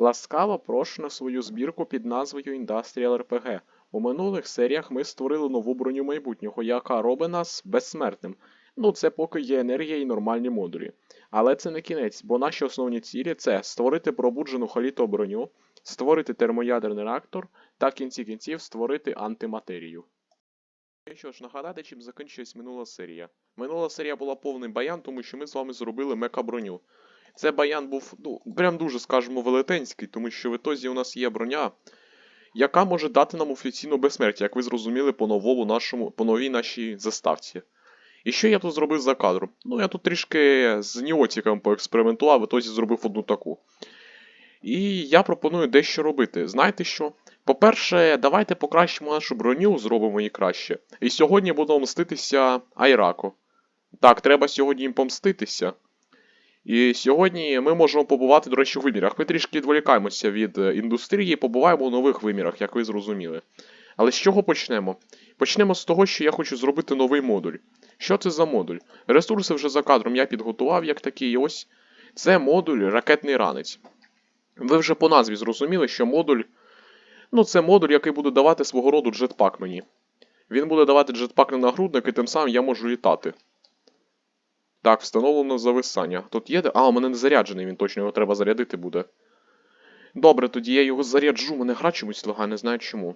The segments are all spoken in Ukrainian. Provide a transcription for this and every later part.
Ласкаво прошу на свою збірку під назвою Industrial RPG. У минулих серіях ми створили нову броню майбутнього, яка робить нас безсмертним. Ну, це поки є енергія і нормальні модулі. Але це не кінець, бо наші основні цілі це створити пробуджену халіто броню, створити термоядерний реактор та в кінці кінців створити антиматерію. І що ж, нагадати, чим закінчилась минула серія. Минула серія була повний баян, тому що ми з вами зробили мека-броню. Це баян був, ну, прям дуже, скажімо, велетенський, тому що в ітозі у нас є броня, яка може дати нам офіційно безсмертя, як ви зрозуміли по новому нашому, по новій нашій заставці. І що я тут зробив за кадром? Ну, я тут трішки з ніотиком поекспериментував, в ітозі зробив одну таку. І я пропоную дещо робити. Знаєте що? По-перше, давайте покращимо нашу броню, зробимо її краще. І сьогодні будемо мститися Айраку. Так, треба сьогодні їм помститися. І сьогодні ми можемо побувати, до речі, у вимірах. Ми трішки відволікаємося від е, індустрії побуваємо у нових вимірах, як ви зрозуміли. Але з чого почнемо? Почнемо з того, що я хочу зробити новий модуль. Що це за модуль? Ресурси вже за кадром я підготував як такий. Ось це модуль ракетний ранець. Ви вже по назві зрозуміли, що модуль. Ну, це модуль, який буде давати свого роду джетпак мені. Він буде давати джетпак на нагрудник, і тим самим я можу літати. Так, встановлено зависання. Тут є. А, у мене не заряджений, він точно його треба зарядити буде. Добре, тоді я його заряджу, мене гра чомусь лагає, не знаю чому.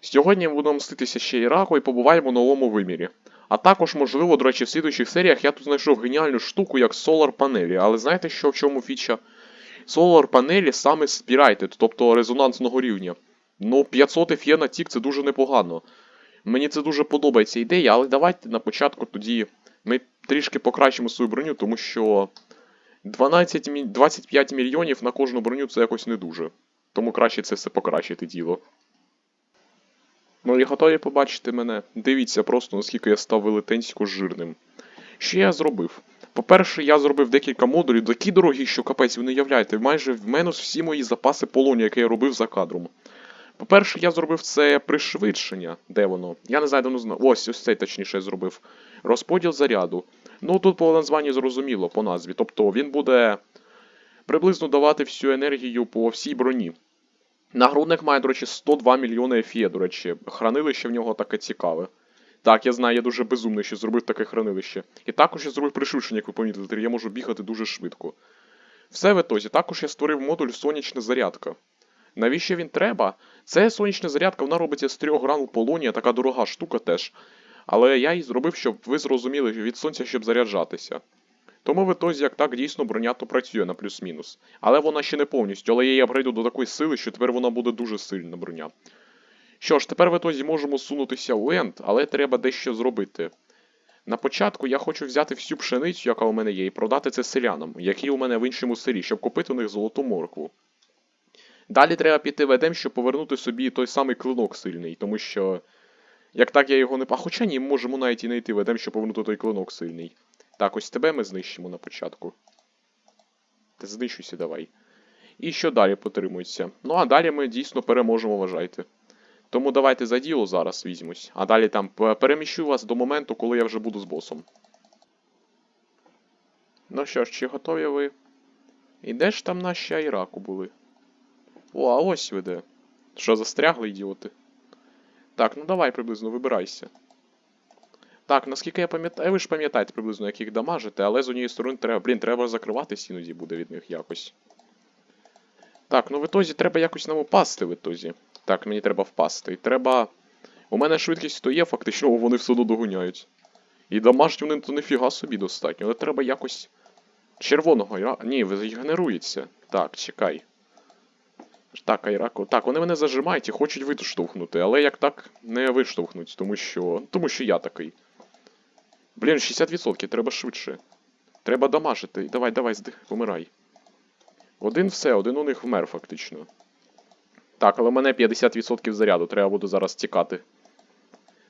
Сьогодні ми будемо мститися ще Іраку і побуваємо в новому вимірі. А також, можливо, до речі, в слідуючих серіях я тут знайшов геніальну штуку, як Solar панелі. Але знаєте, що в чому фіча? Solar панелі саме Spirited, тобто резонансного рівня. Ну, 500 FE на тік це дуже непогано. Мені це дуже подобається ідея, але давайте на початку тоді ми трішки покращимо свою броню, тому що 12, 25 мільйонів на кожну броню це якось не дуже. Тому краще це все покращити діло. Ну і готові побачити мене. Дивіться просто, наскільки я став велетенсько жирним. Що я зробив? По-перше, я зробив декілька модулів, такі дорогі, що капець, ви не являєте, майже в мене всі мої запаси полоні, які я робив за кадром. По-перше, я зробив це пришвидшення. Де воно? Я не знаю, де зна. Ось, ось цей точніше я зробив. Розподіл заряду. Ну тут по названні зрозуміло, по назві. Тобто він буде приблизно давати всю енергію по всій броні. Нагрудник має, до речі, 102 мільйони ефія, до речі. Хранилище в нього таке цікаве. Так, я знаю, я дуже безумний, що зробив таке хранилище. І також я зробив пришвидшення, як ви помітили, я можу бігати дуже швидко. Все в етозі. Також я створив модуль сонячна зарядка. Навіщо він треба? Це сонячна зарядка, вона робиться з трьох гранул полонія, така дорога штука теж. Але я її зробив, щоб ви зрозуміли від сонця, щоб заряджатися. Тому в ітозі, як так, дійсно броня то працює на плюс-мінус. Але вона ще не повністю, але я її апгрейду до такої сили, що тепер вона буде дуже сильна броня. Що ж, тепер в ітозі можемо сунутися у енд, але треба дещо зробити. На початку я хочу взяти всю пшеницю, яка у мене є, і продати це селянам, які у мене в іншому селі, щоб купити у них золоту моркву. Далі треба піти в Едем, щоб повернути собі той самий клинок сильний, тому що. Як так я його не. А хоча ні, можемо навіть і не йти в Едем, щоб повернути той клинок сильний. Так, ось тебе ми знищимо на початку. Та знищуйся давай. І що далі потримується? Ну, а далі ми дійсно переможемо, вважайте. Тому давайте за діло зараз візьмусь. А далі там переміщу вас до моменту, коли я вже буду з босом. Ну що ж, чи готові ви? І де ж там наші Айраку були? О, а ось ви де. Що, застрягли, ідіоти? Так, ну давай приблизно вибирайся. Так, наскільки я пам'ятаю, ви ж пам'ятаєте приблизно, як їх дамажити, але з однієї сторони треба. Блін, треба закриватись іноді буде від них якось. Так, ну в ітозі треба якось нам упасти в ітозі. Так, мені треба впасти. І треба. У мене швидкість то є, фактично, вони все догоняють. І дамажать вони то ніфіга собі достатньо, але треба якось. Червоного. Ні, генерується. Так, чекай. Так, Айрако. Так, вони мене зажимають і хочуть виштовхнути, але як так не виштовхнуть, тому що. Тому що я такий. Блін, 60%, треба швидше. Треба дамажити. Давай, давай, здих, помирай. Один все, один у них вмер, фактично. Так, але в мене 50% заряду, треба буде зараз тікати.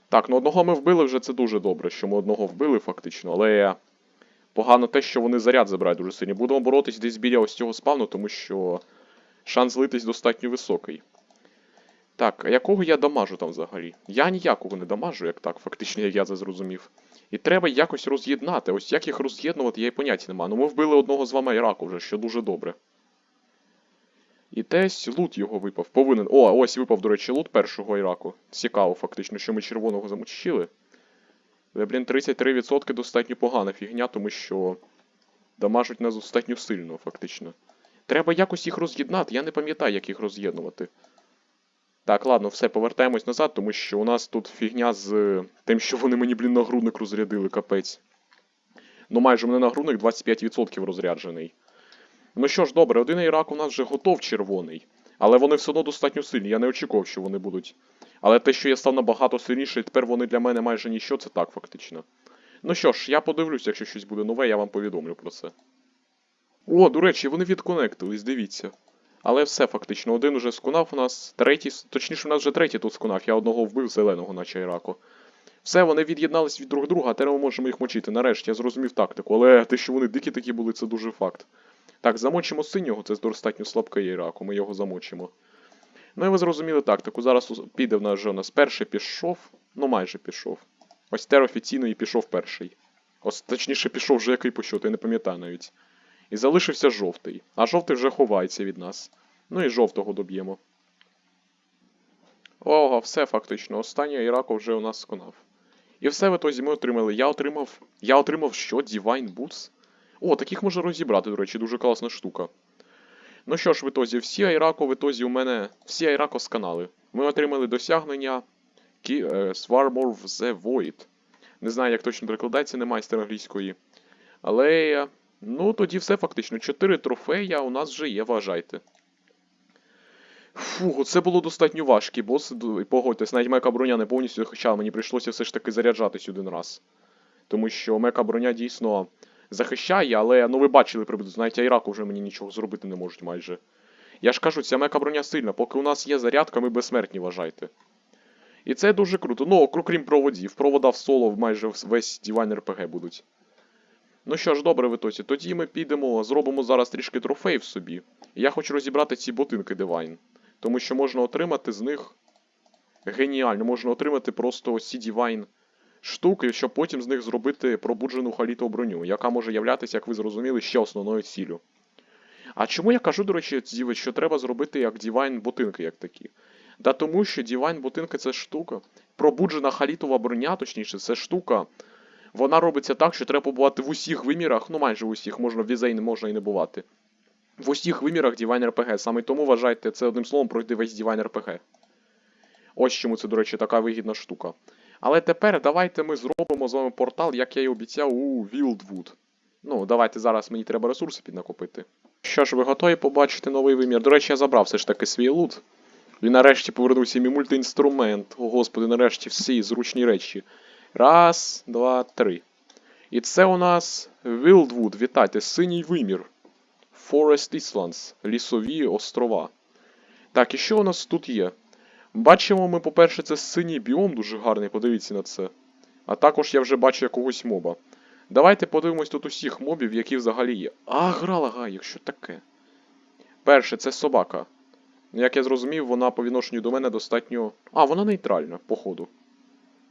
Так, ну одного ми вбили вже це дуже добре, що ми одного вбили, фактично, але. Погано те, що вони заряд забирають дуже сильно. Будемо боротись десь біля ось цього спавну, тому що шанс злитись достатньо високий. Так, а якого я дамажу там взагалі? Я ніякого не дамажу, як так, фактично, як я це зрозумів. І треба якось роз'єднати. Ось як їх роз'єднувати, я й поняття нема. Ну ми вбили одного з вами Іраку вже, що дуже добре. І десь лут його випав. Повинен. О, ось випав, до речі, лут першого Іраку. Цікаво, фактично, що ми червоного замочили. Але, блін, 33% достатньо погана фігня, тому що дамажуть нас достатньо сильно, фактично. Треба якось їх роз'єднати, я не пам'ятаю, як їх роз'єднувати. Так, ладно, все, повертаємось назад, тому що у нас тут фігня з е, тим, що вони мені, блін, нагрудник розрядили, капець. Ну, майже у мене нагрудник 25% розряджений. Ну що ж, добре, один Ірак у нас вже готов червоний. Але вони все одно достатньо сильні. Я не очікував, що вони будуть. Але те, що я став набагато сильніший, тепер вони для мене майже ніщо, це так, фактично. Ну що ж, я подивлюсь, якщо щось буде нове, я вам повідомлю про це. О, до речі, вони відконектились, дивіться. Але все фактично, один уже скунав у нас, третій, точніше, у нас вже третій тут скунав, я одного вбив зеленого, наче Іраку. Все, вони від'єднались від друг друга, а тепер ми можемо їх мочити. Нарешті я зрозумів тактику, але те, що вони дикі такі були, це дуже факт. Так, замочимо синього, це достатньо слабке Іраку, ми його замочимо. Ну і ви зрозуміли тактику. Зараз піде в нас вже у нас перший пішов, ну майже пішов. Ось тер офіційно і пішов перший. Ось, точніше, пішов вже який по счету, я не пам'ятаю навіть. І залишився жовтий. А жовтий вже ховається від нас. Ну і жовтого доб'ємо. Ого, все фактично. Останній Ірако вже у нас сконав. І все в ітозі ми отримали. Я отримав. Я отримав що? Divine Boots? О, таких можна розібрати, до речі, дуже класна штука. Ну що ж, в ітозі, всі Айрако в ітозі у мене. Всі Айрако сканали. Ми отримали досягнення Кі... е, Swarmor of the Void. Не знаю, як точно перекладається, не майстер англійської. Але. Ну, тоді все фактично. Чотири трофея у нас вже є, вважайте. Фу, це було достатньо важкий бос. Погодьтесь, навіть мека броня не повністю захищала, мені прийшлося все ж таки заряджатись один раз. Тому що мека броня дійсно захищає, але ну ви бачили приблизно, навіть Айраку вже мені нічого зробити не можуть майже. Я ж кажу, ця мека броня сильна, поки у нас є зарядка, ми безсмертні вважайте. І це дуже круто. Ну, крім проводів. Провода в соло майже весь Divine RPG будуть. Ну що ж, добре, Витоці, тоді ми підемо, зробимо зараз трішки трофеїв собі. Я хочу розібрати ці ботинки Divine. Тому що можна отримати з них. Геніально, можна отримати просто ці Divine штуки, щоб потім з них зробити пробуджену халітову броню, яка може являтися, як ви зрозуміли, ще основною ціллю. А чому я кажу, до речі, Діви, що треба зробити як Divine ботинки, як такі? Да тому що Divine ботинки це штука. Пробуджена халітова броня, точніше, це штука. Вона робиться так, що треба побувати в усіх вимірах, ну майже в усіх, можна в візей можна і не бувати. В усіх вимірах Divine RPG. Саме тому вважайте, це одним словом пройти весь Divine RPG. Ось чому це, до речі, така вигідна штука. Але тепер давайте ми зробимо з вами портал, як я і обіцяв, у Wildwood. Ну, давайте зараз мені треба ресурси піднакопити. Що ж, ви готові побачити новий вимір? До речі, я забрав все ж таки свій лут. І нарешті повернувся мій мультиінструмент. О, господи, нарешті всі зручні речі. Раз, два, три. І це у нас Wildwood, вітайте, синій вимір. Forest Islands, лісові острова. Так, і що у нас тут є? Бачимо ми, по-перше, це синій біом дуже гарний, подивіться на це. А також я вже бачу якогось моба. Давайте подивимось тут усіх мобів, які взагалі є. А, гра лагає, якщо таке. Перше, це собака. Як я зрозумів, вона по відношенню до мене достатньо. А, вона нейтральна, походу.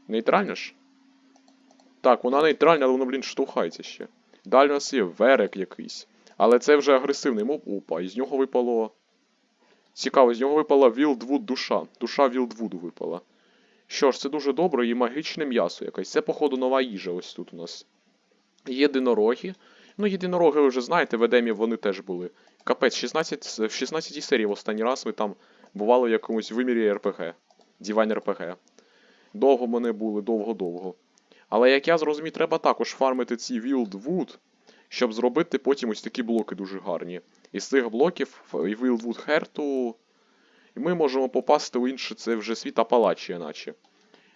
Нейтральна ж? Так, вона нейтральна, але вона, блін, штовхається ще. Далі у нас є верек якийсь. Але це вже агресивний моб. Опа, із нього випало. Цікаво, з нього випала Вілдвуд душа. Душа Вілдвуду випала. Що ж, це дуже добре і магічне м'ясо якесь. Це, походу, нова їжа ось тут у нас. Єдинороги. Ну, єдинороги ви вже знаєте, в Едемі вони теж були. Капець, 16, в 16 серії в останній раз ми там бували в якомусь вимірі РПГ. Divine РПГ. Довго ми були, довго-довго. Але як я зрозумів, треба також фармити ці Wildwood, щоб зробити потім ось такі блоки дуже гарні. Із цих блоків і Wildwood Херту ми можемо попасти в інший це вже світ Апалачія, наче.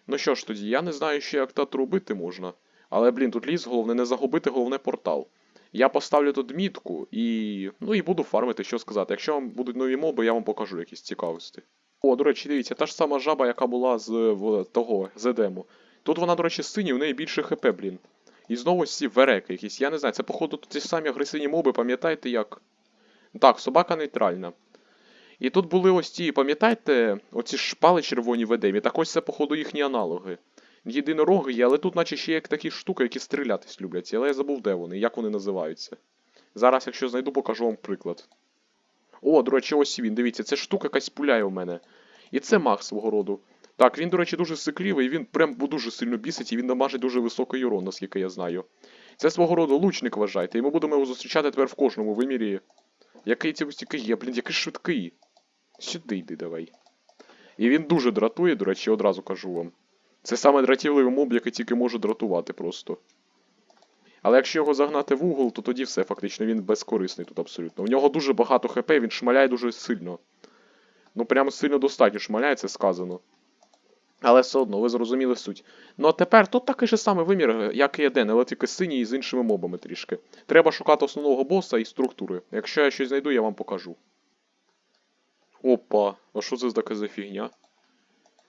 Ну що ж тоді, я не знаю ще, як тут робити можна. Але, блін, тут ліс, головне не загубити головне портал. Я поставлю тут мітку і. Ну і буду фармити, що сказати. Якщо вам будуть нові моби, я вам покажу якісь цікавості. О, до речі, дивіться, та ж сама жаба, яка була з в, того, з Едему. Тут вона, до речі, синя, в неї більше хп, блін. І знову ці вереки якісь. Я не знаю, це, походу, ті самі агресивні моби, пам'ятаєте як? Так, собака нейтральна. І тут були ось ті, пам'ятаєте, оці шпали червоні в Едемі, так ось це, походу, їхні аналоги. Єдинороги є, але тут наче ще є такі штуки, які стрілятись люблять, але я забув, де вони, як вони називаються. Зараз, якщо знайду, покажу вам приклад. О, до речі, ось він, дивіться, це штука якась пуляє у мене. І це маг свого роду. Так, він, до речі, дуже сикливий, він прям дуже сильно бісить, і він дамажить дуже високий урон, наскільки я знаю. Це свого роду лучник вважайте, і ми будемо його зустрічати тепер в кожному вимірі. Який це ось є, блін, який швидкий. Сюди йди давай. І він дуже дратує, до речі, одразу кажу вам. Це саме дратівливий моб, який тільки може дратувати просто. Але якщо його загнати в угол, то тоді все, фактично, він безкорисний тут абсолютно. У нього дуже багато хп, він шмаляє дуже сильно. Ну, прямо сильно достатньо шмаляє, це сказано. Але все одно, ви зрозуміли суть. Ну а тепер тут такий же самий вимір, як і Еден, але тільки синій і з іншими мобами трішки. Треба шукати основного боса і структури. Якщо я щось знайду, я вам покажу. Опа, а що це таке за фігня?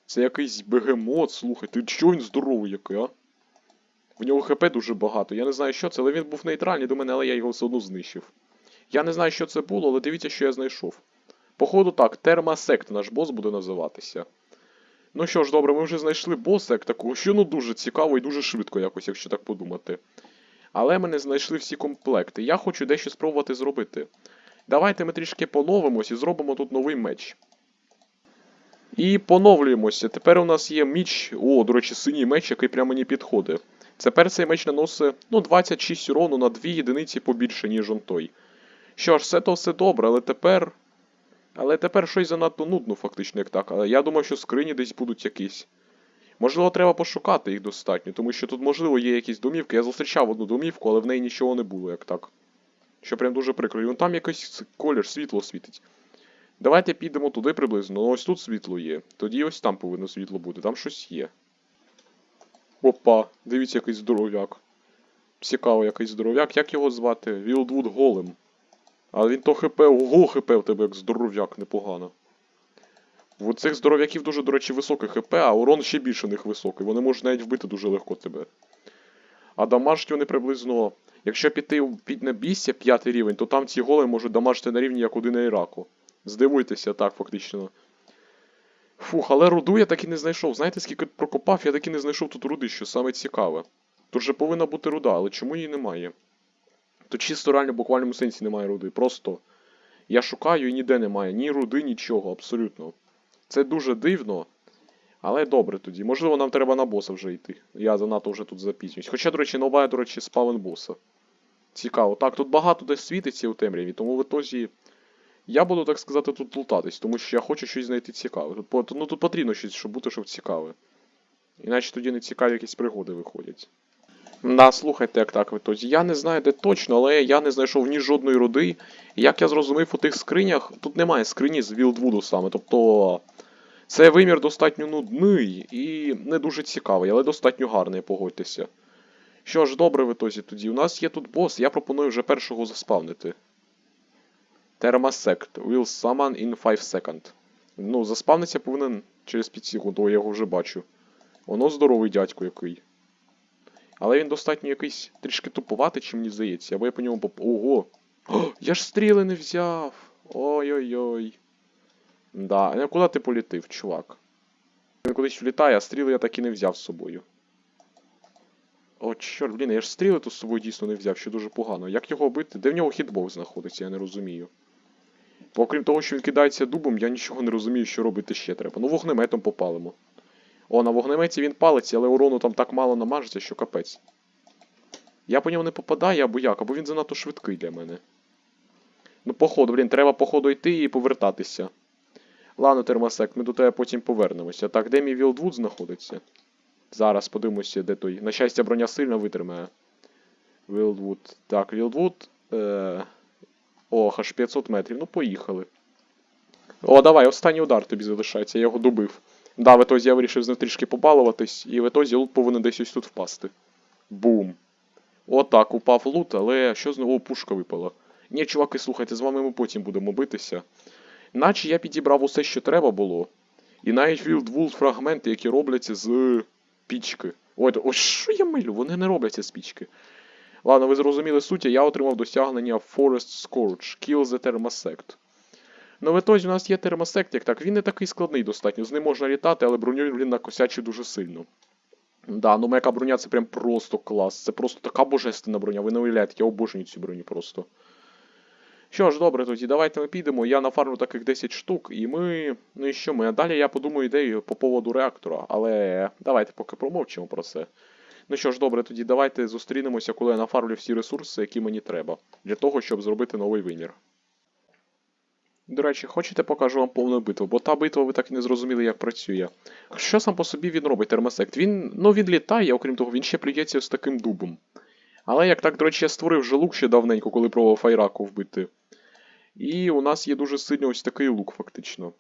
Це якийсь бегемот, слухай, ти чого він здоровий який, а? В нього хп дуже багато. Я не знаю, що це, але він був нейтральний до мене, але я його все одно знищив. Я не знаю, що це було, але дивіться, що я знайшов. Походу так, термасект наш бос буде називатися. Ну що ж, добре, ми вже знайшли боса як такого, що ну дуже цікаво і дуже швидко якось, якщо так подумати. Але ми не знайшли всі комплекти. Я хочу дещо спробувати зробити. Давайте ми трішки поновимось і зробимо тут новий меч. І поновлюємося. Тепер у нас є меч. О, до речі, синій меч, який прямо мені підходить. Тепер цей меч наносить ну, 26 урону на 2 єдиниці побільше, ніж он той. Що ж, все то все добре, але тепер. Але тепер щось занадто нудно, фактично, як так. Але я думав, що скрині десь будуть якісь. Можливо, треба пошукати їх достатньо, тому що тут, можливо, є якісь домівки. Я зустрічав одну домівку, але в неї нічого не було, як так. Що прям дуже прикро. І там якийсь колір, світло світить. Давайте підемо туди приблизно. Ну ось тут світло є. Тоді ось там повинно світло бути, там щось є. Опа, дивіться, якийсь здоров'як. Цікаво, якийсь здоров'як. Як його звати? Вілдвуд Голем. А він то хп, ого, хп в тебе як здоров'як, непогано. В цих здоров'яків дуже, до речі, високий хп, а урон ще більше них високий. Вони можуть навіть вбити дуже легко тебе. А дамажать вони приблизно. Якщо піти в піднебісся, п'ятий рівень, то там ці големи можуть дамажити на рівні як один Іраку. Здивуйтеся, так, фактично. Фух, але руду я так і не знайшов. Знаєте, скільки прокопав, я так і не знайшов тут руди, що саме цікаве. Тут же повинна бути руда, але чому її немає? Тут чисто реально в буквальному сенсі немає руди. Просто я шукаю і ніде немає. Ні руди, нічого, абсолютно. Це дуже дивно. Але добре тоді. Можливо, нам треба на боса вже йти. Я занадто вже тут запізнююсь. Хоча, до речі, нова, до речі, спавен боса. Цікаво. Так, тут багато десь світиться у темряві, тому в ітозі я буду, так сказати, тут лутатись, тому що я хочу щось знайти цікаве. Тут, ну, тут потрібно щось, щоб бути, щоб цікаве. Іначе тоді не цікаві якісь пригоди виходять. Да, слухайте, як так ітозі. Я не знаю, де точно, але я не знайшов ні жодної руди. Як я зрозумів, у тих скринях тут немає скрині з Вілдвуду саме. Тобто. Це вимір достатньо нудний і не дуже цікавий, але достатньо гарний, погодьтеся. Що ж, добре в ітозі тоді. У нас є тут бос, я пропоную вже першого заспавнити. Thermasect. Will summon in 5 second. Ну, заспавниться повинен через 5 секунд, о, я його вже бачу. Воно здоровий дядько який. Але він достатньо якийсь трішки тупуватий, чим мені здається, або я по ньому поп... Ого! О, я ж стріли не взяв! Ой-ой-ой. Да, а куди ти політив, чувак? Він кудись влітає, а стріли я так і не взяв з собою. О, чорт, блін, я ж стріли тут з собою дійсно не взяв, що дуже погано. Як його бити? Де в нього хітбокс знаходиться, я не розумію. Бо окрім того, що він кидається дубом, я нічого не розумію, що робити ще треба. Ну, вогнеметом попалимо. О, на вогнеметі він палиться, але урону там так мало намажеться, що капець. Я по ньому не попадаю, або як, або він занадто швидкий для мене. Ну, походу, блін, треба походу йти і повертатися. Ладно, термосек, ми до тебе потім повернемося. Так, де мій Вілдвуд знаходиться? Зараз подивимося, де той. На щастя, броня сильно витримає. Вілдвуд. Так, Вілдвуд. Е... Ох, аж 500 метрів. Ну, поїхали. О, давай, останній удар тобі залишається, я його добив. Да, в етозі я вирішив з ним трішки побалуватись, і в етозі лут повинен десь ось тут впасти. Бум. Отак, упав лут, але що з нього пушка випала? Ні, чуваки, слухайте, з вами ми потім будемо битися. Наче я підібрав усе, що треба було. І навіть Вілдвулд фрагменти, які робляться з пічки. Ой, ось що я милю, вони не робляться з пічки. Ладно, ви зрозуміли суть, я отримав досягнення Forest Scourge, Kill the Thermosect. Ну, в у нас є термосект, як так. Він не такий складний достатньо. З ним можна літати, але броню він накосячив дуже сильно. Да, ну мека броня це прям просто клас. Це просто така божественна броня. Ви не уявляєте, я обожнюю цю броню просто. Що ж, добре, тоді давайте ми підемо. Я нафармлю таких 10 штук, і ми. Ну і що ми? А далі я подумаю ідею по поводу реактора, але давайте поки промовчимо про це. Ну що ж, добре, тоді давайте зустрінемося, коли я нафармлю всі ресурси, які мені треба, для того, щоб зробити новий вимір. До речі, хочете покажу вам повну битву, бо та битва ви так і не зрозуміли, як працює. Що сам по собі він робить, термосект? Він, ну, він літає, окрім того, він ще плюється з таким дубом. Але як так, до речі, я створив вже лук ще давненько, коли пробував файраку вбити. І у нас є дуже сильний ось такий лук, фактично.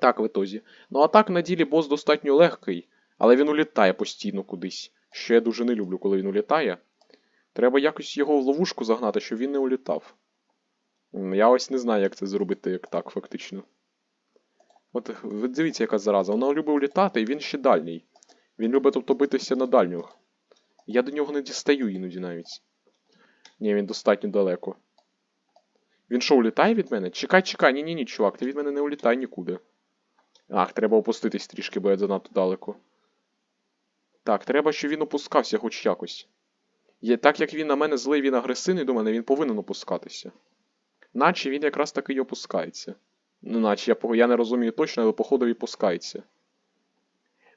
Так, в ітозі. Ну а так, на ділі бос достатньо легкий, але він улітає постійно кудись. Що я дуже не люблю, коли він улітає. Треба якось його в ловушку загнати, щоб він не улітав. Я ось не знаю, як це зробити, як так, фактично. От ви дивіться, яка зараза. Вона любить улітати, і він ще дальній. Він любить тобто битися на дальнього. Я до нього не дістаю іноді навіть. Ні, він достатньо далеко. Він що, улітає від мене? Чекай, чекай, ні, ні, ні, чувак, ти від мене не улітай нікуди. Ах, треба опуститись трішки, бо я занадто далеко. Так, треба, щоб він опускався хоч якось. Є, так як він на мене злий, він агресивний до мене, він повинен опускатися. Наче він якраз таки й опускається. Ну, наче я, я не розумію точно, але походу і опускається.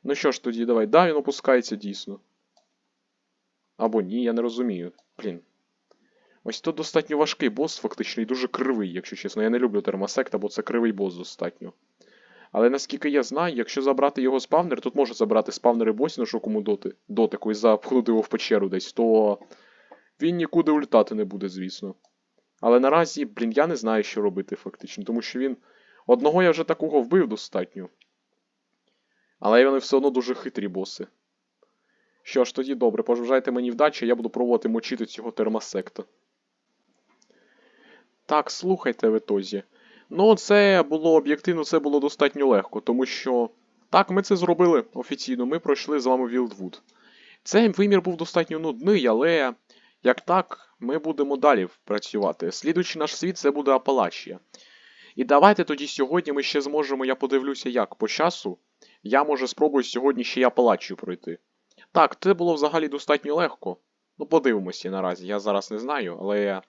Ну що ж тоді, давай. Да, він опускається дійсно. Або ні, я не розумію. Блін. Ось тут достатньо важкий бос, фактично, і дуже кривий, якщо чесно. Я не люблю термосекта, бо це кривий бос достатньо. Але наскільки я знаю, якщо забрати його спавнер, тут можна забрати спавнери босів на шокому доти, дотику і запхнути його в печеру десь, то він нікуди улітати не буде, звісно. Але наразі, блін, я не знаю, що робити фактично, тому що він. Одного я вже такого вбив достатньо. Але вони все одно дуже хитрі боси. Що ж, тоді добре, пожажайте мені вдачі, я буду пробувати мочити цього термосекта. Так, слухайте в ітозі. Ну, це було об'єктивно, це було достатньо легко, тому що. Так, ми це зробили офіційно, ми пройшли з вами Вілдвуд. Цей вимір був достатньо нудний, але як так, ми будемо далі працювати. Слідуючий наш світ це буде Апалачія. І давайте тоді сьогодні ми ще зможемо, я подивлюся, як по часу. Я може спробую сьогодні ще й Апалачію пройти. Так, це було взагалі достатньо легко. Ну, подивимося наразі, я зараз не знаю, але.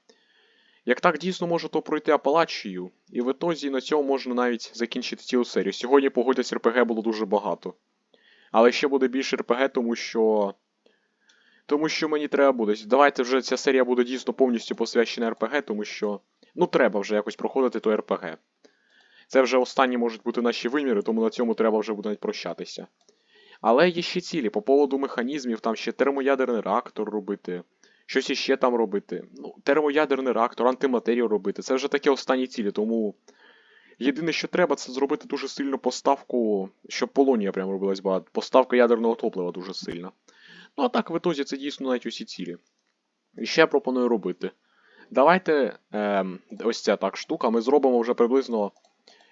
Як так дійсно можу то пройти Апалачію, і в ітозі на цьому можна навіть закінчити цілу серію. Сьогодні погодять РПГ було дуже багато. Але ще буде більше РПГ, тому що. Тому що мені треба буде. Давайте вже ця серія буде дійсно повністю посвячена РПГ, тому що. Ну, треба вже якось проходити то РПГ. Це вже останні можуть бути наші виміри, тому на цьому треба вже буде навіть прощатися. Але є ще цілі по поводу механізмів, там ще термоядерний реактор робити. Щось іще там робити. Ну, термоядерний реактор, антиматерію робити. Це вже такі останні цілі, тому. Єдине, що треба, це зробити дуже сильну поставку, щоб полонія прям робилась багато. Поставка ядерного топлива дуже сильна. Ну а так, в ітозі це дійсно навіть усі цілі. І ще я пропоную робити. Давайте ем, ось ця так штука, ми зробимо вже приблизно.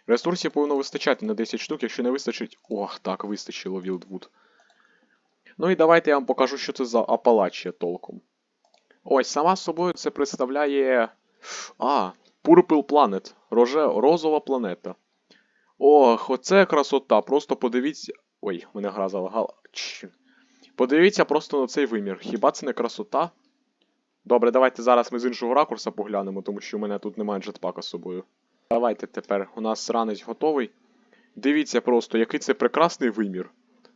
Ресурсів повинно вистачати на 10 штук, якщо не вистачить. Ох, так, вистачило Вілдвуд. Ну і давайте я вам покажу, що це за Апалачія толком. Ось, сама собою це представляє. А, Purple Planet. Роже... Розова планета. Ох, оце красота. Просто подивіться. Ой, мене гра залагала. Чш. Подивіться просто на цей вимір. Хіба це не красота? Добре, давайте зараз ми з іншого ракурса поглянемо, тому що у мене тут немає джетпака з собою. Давайте тепер. У нас ранець готовий. Дивіться просто, який це прекрасний вимір.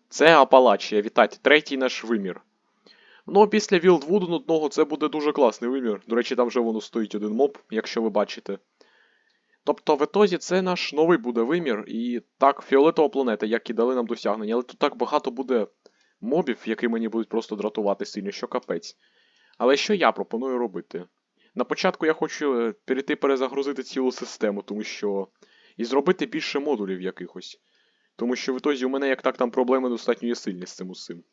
Це Апалачія, вітайте, третій наш вимір. Ну, після Вілдвуду нудного це буде дуже класний вимір. До речі, там вже воно стоїть один моб, якщо ви бачите. Тобто в етозі це наш новий буде вимір, і так, фіолетова планета, як і дали нам досягнення, але тут так багато буде мобів, які мені будуть просто дратувати сильно, що капець. Але що я пропоную робити? На початку я хочу е, перейти перезагрузити цілу систему, тому що. І зробити більше модулів якихось. Тому що в ітозі у мене як так там проблеми достатньо є сильні з цим усім.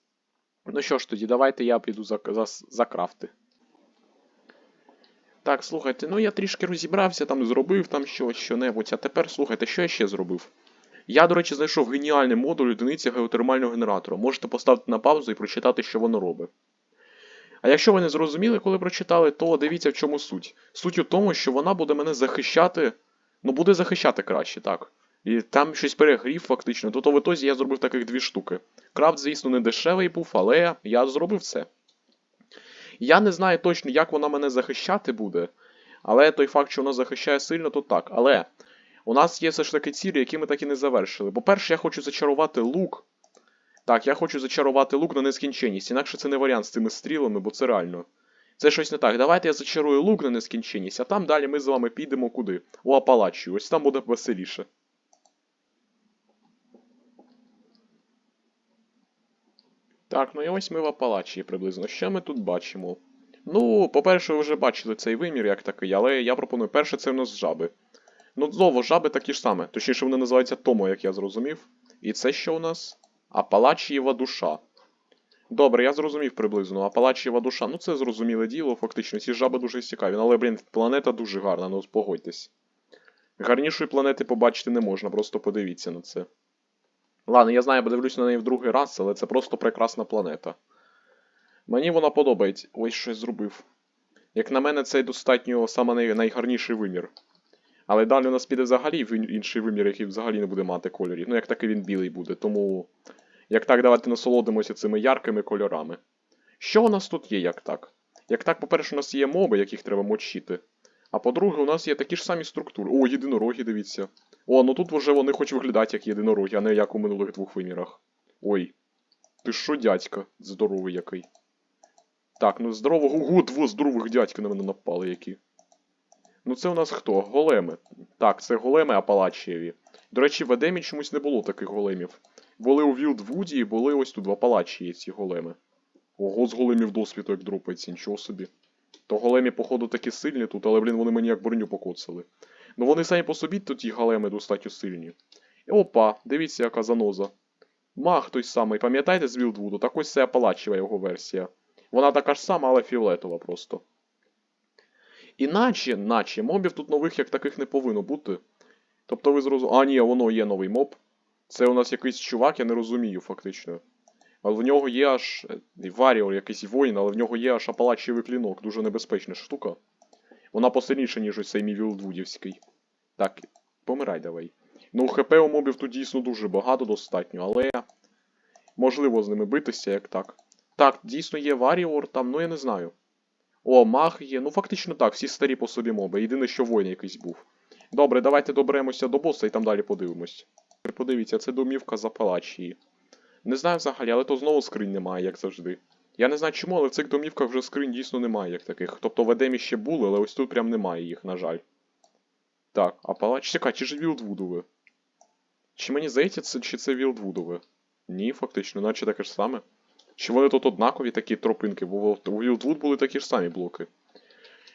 Ну що ж тоді, давайте я піду за, за, за крафти. Так, слухайте, ну я трішки розібрався, там зробив там щось, що-небудь, а тепер слухайте, що я ще зробив. Я, до речі, знайшов геніальний модуль одиниці геотермального генератора. Можете поставити на паузу і прочитати, що воно робить. А якщо ви не зрозуміли, коли прочитали, то дивіться в чому суть. Суть у тому, що вона буде мене захищати. Ну, буде захищати краще, так. І там щось перегрів фактично, то, то в ітозі я зробив таких дві штуки. Крафт, звісно, не дешевий був, але я зробив це. Я не знаю точно, як вона мене захищати буде, Але той факт, що вона захищає сильно, то так. Але у нас є все ж таки цілі, які ми так і не завершили. По-перше, я хочу зачарувати лук. Так, я хочу зачарувати лук на нескінченність, інакше це не варіант з цими стрілами, бо це реально. Це щось не так. Давайте я зачарую лук на нескінченність, а там далі ми з вами підемо куди? У Апалачію. Ось там буде веселіше. Так, ну і ось ми в Апалачії приблизно. Що ми тут бачимо? Ну, по-перше, ви вже бачили цей вимір як такий, але я пропоную перше, це в нас жаби. Ну, знову, жаби такі ж саме. Точніше, вони називаються Томо, як я зрозумів. І це що у нас? Апалачієва душа. Добре, я зрозумів приблизно. Апалачієва душа. Ну це зрозуміле діло, фактично. Ці жаби дуже цікаві. Але, блін, планета дуже гарна, ну погодьтесь. Гарнішої планети побачити не можна, просто подивіться на це. Ладно, я знаю, я подивлюсь на неї в другий раз, але це просто прекрасна планета. Мені вона подобається. Ой, що я зробив. Як на мене, це достатньо саме найгарніший вимір. Але далі у нас піде взагалі в інший вимір, який взагалі не буде мати кольорів. Ну, як такий він білий буде, тому. Як так, давайте насолодимося цими яркими кольорами. Що у нас тут є, як так? Як так, по-перше, у нас є моби, яких треба мочити. А по-друге, у нас є такі ж самі структури. О, єдинороги, дивіться. О, ну тут вже вони хоч виглядають як єдинороги, а не як у минулих двох вимірах. Ой. Ти що, дядька? Здоровий який. Так, ну здорового. Ого, два здорових дядька на мене напали які. Ну це у нас хто? Големи. Так, це големи Апалачієві. До речі, в Едемі чомусь не було таких големів. Були у Вілдвуді і були ось тут в Апалачії ці големи. Ого, з големів досвіду як дропається, нічого собі. То големі, походу, такі сильні тут, але, блін, вони мені як броню покоцали. Ну вони самі по собі тут ті големи достатньо сильні. І опа, дивіться, яка заноза. Мах той самий, пам'ятаєте з Вілдвуду? Так ось це Апалачева його версія. Вона така ж сама, але фіолетова просто. Іначе, наче, мобів тут нових як таких не повинно бути. Тобто ви зрозуміли. А, ні, воно є новий моб. Це у нас якийсь чувак, я не розумію, фактично. Але в нього є аж. е, Варіор, якийсь воїн, але в нього є аж апалачевий клінок, дуже небезпечна штука. Вона посильніша, ніж ось цей мій Вілдвудівський. Так, помирай давай. Ну, ХП у мобів тут дійсно дуже багато достатньо, але. Можливо з ними битися, як так. Так, дійсно є Варіор там, ну я не знаю. О, маг є. Ну фактично так, всі старі по собі моби. Єдине, що воїн якийсь був. Добре, давайте доберемося до боса і там далі подивимось. Подивіться, це домівка за Палачії. Не знаю взагалі, але то знову скринь немає, як завжди. Я не знаю чому, але в цих домівках вже скринь дійсно немає як таких. Тобто в Едемі ще були, але ось тут прям немає їх, на жаль. Так, а палач. Чекай, чи ж Вілдвудове? Чи мені здається, це, чи це Вілдвудове? Ні, фактично, наче таке ж саме. Чи вони тут однакові такі тропинки, бо у Вілдвуд були такі ж самі блоки.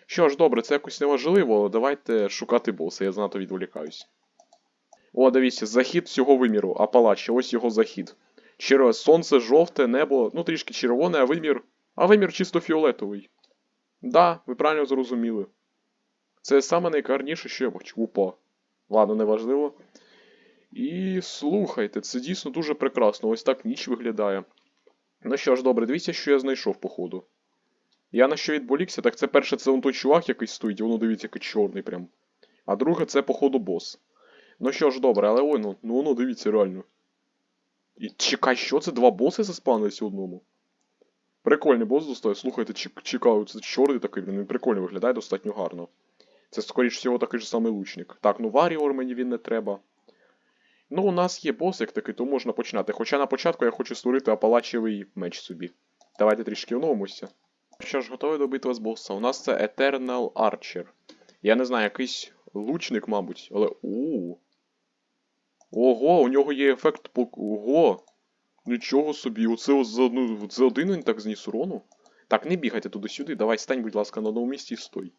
Що ж, добре, це якось неважливо, але давайте шукати боса, я занадто відволікаюсь. О, дивіться, захід всього виміру, Апалачі, ось його захід. Чер... Сонце жовте, небо, ну трішки червоне, а вимір. А вимір чисто фіолетовий. Да, ви правильно зрозуміли. Це саме найгарніше, що я бачу. Упа. Ладно, неважливо. І слухайте, це дійсно дуже прекрасно. Ось так ніч виглядає. Ну що ж, добре, дивіться, що я знайшов, походу. Я на що відволікся, так це перше, це вон той чувак якийсь стоїть, воно дивіться, який чорний прям. А друге, це, походу, бос. Ну що ж, добре, але ой, ну, ну воно дивіться реально. І чекай, що це два боси заспавнилися одному? Прикольний бос достає. Слухайте, чек- чекаю, це чорний такий, він прикольно виглядає достатньо гарно. Це, скоріш всього, такий же самий лучник. Так, ну Варіор мені він не треба. Ну, у нас є бос як такий, то можна починати. Хоча на початку я хочу створити апалачевий меч собі. Давайте трішки оновимося. Що ж, готовий до битви з боса. У нас це Eternal Archer. Я не знаю, якийсь лучник, мабуть, але. у Ого, у нього є ефект по. Ого! Нічого собі, оце за одну. Це один він так зніс урону. Так, не бігайте туди-сюди, давай стань, будь ласка, на одному місці і стой.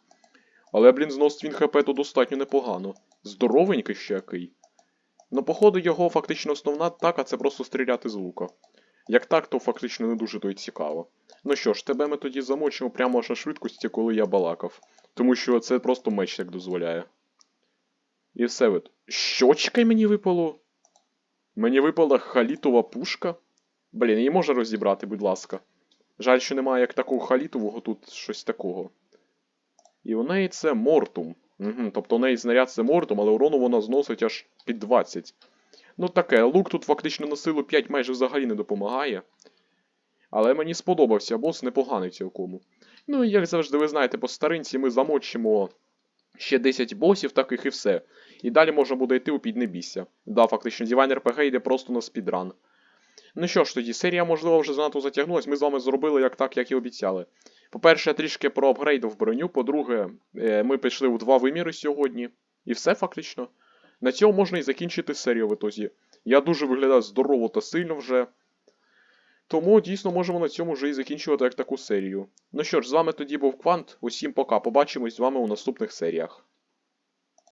Але, блін, знос він хп то достатньо непогано. Здоровенький ще який. Ну, походу, його фактично основна атака це просто стріляти з лука. Як так, то фактично не дуже то й цікаво. Ну що ж, тебе ми тоді замочимо прямо аж на швидкості, коли я балакав. Тому що це просто меч так дозволяє. І все от. Щочкай мені випало. Мені випала халітова пушка. Блін, її можна розібрати, будь ласка. Жаль, що немає як такого халітового тут щось такого. І у неї це мортум. Угу, тобто у неї знаряд це мортум, але урону вона зносить аж під 20. Ну таке, лук тут фактично на силу 5 майже взагалі не допомагає. Але мені сподобався, бос непоганий цілком. Ну і як завжди, ви знаєте, по старинці ми замочимо Ще 10 босів таких і все. І далі можна буде йти у піднебісся. Да, фактично, Divine RPG йде просто на спідран. Ну що ж тоді, серія, можливо, вже занадто затягнулась. Ми з вами зробили як так, як і обіцяли. По-перше, трішки проапгрейдив броню. По-друге, е, ми пішли у два виміри сьогодні. І все фактично. На цьому можна і закінчити серію в ітозі. Я дуже виглядаю здорово та сильно вже. Тому дійсно можемо на цьому вже і закінчувати як таку серію. Ну що ж, з вами тоді був Квант. Усім пока. Побачимось з вами у наступних серіях.